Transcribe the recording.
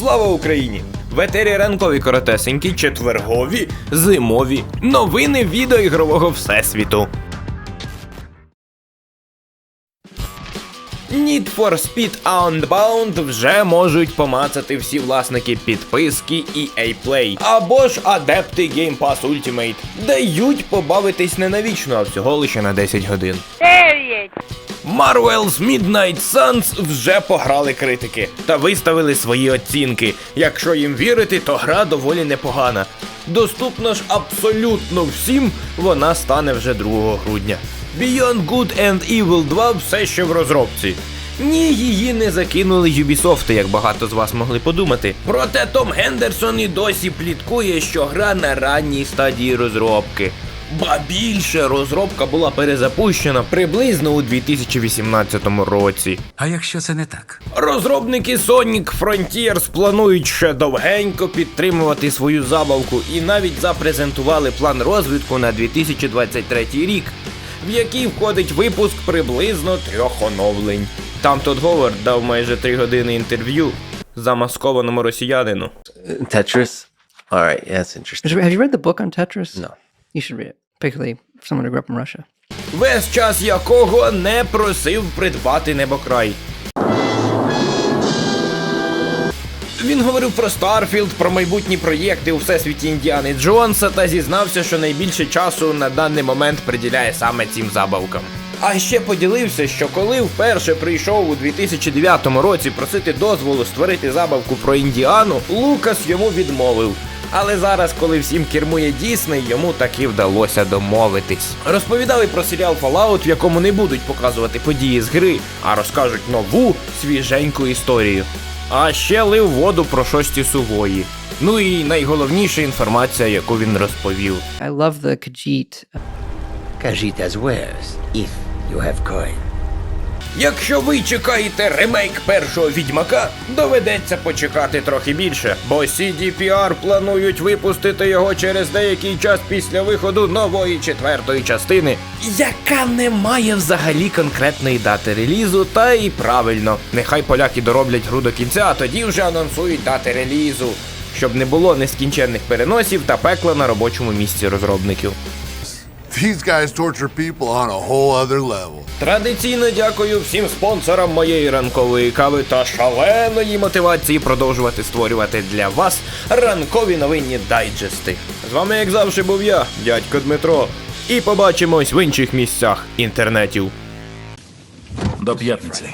Слава Україні! В етері ранкові коротесенькі, четвергові, зимові новини відеоігрового всесвіту. Need for Speed Unbound вже можуть помацати всі власники підписки EA Play або ж адепти Game Pass Ultimate. Дають побавитись не навічно, а всього лише на 10 годин. Дев'ять. Marvel's Midnight Suns вже пограли критики та виставили свої оцінки. Якщо їм вірити, то гра доволі непогана. Доступна ж абсолютно всім, вона стане вже 2 грудня. Beyond Good and Evil 2 все ще в розробці. Ні, її не закинули Ubisoft, як багато з вас могли подумати. Проте Том Гендерсон і досі пліткує, що гра на ранній стадії розробки. Ба більше розробка була перезапущена приблизно у 2018 році. А якщо це не так? Розробники Sonic Frontiers планують ще довгенько підтримувати свою забавку і навіть запрезентували план розвитку на 2023 рік, в який входить випуск приблизно трьох оновлень. Там Тодд Говард дав майже 3 години інтерв'ю замаскованому росіянину. Tetris. All right, yeah, that's interesting. Have you read the book on Tetris? No. You should read it, particularly for someone who grew up in Russia. Весь час якого не просив придбати небокрай. Він говорив про Старфілд, про майбутні проєкти у всесвіті Індіани Джонса та зізнався, що найбільше часу на даний момент приділяє саме цим забавкам. А ще поділився, що коли вперше прийшов у 2009 році просити дозволу створити забавку про Індіану, Лукас йому відмовив. Але зараз, коли всім кермує Дісней, йому таки вдалося домовитись. Розповідали про серіал Fallout, в якому не будуть показувати події з гри, а розкажуть нову свіженьку історію. А ще лив воду про шості сувої. Ну і найголовніша інформація, яку він розповів. I love the Khajiit. Khajiit as wares, if you have coin. Якщо ви чекаєте ремейк першого відьмака, доведеться почекати трохи більше, бо CDPR планують випустити його через деякий час після виходу нової четвертої частини, яка не має взагалі конкретної дати релізу, та і правильно, нехай поляки дороблять гру до кінця, а тоді вже анонсують дати релізу, щоб не було нескінченних переносів та пекла на робочому місці розробників. These guys torture people on a whole other level. Традиційно дякую всім спонсорам моєї ранкової кави та шаленої мотивації продовжувати створювати для вас ранкові новинні дайджести. З вами, як завжди, був я, дядько Дмитро, і побачимось в інших місцях інтернетів. До п'ятниці.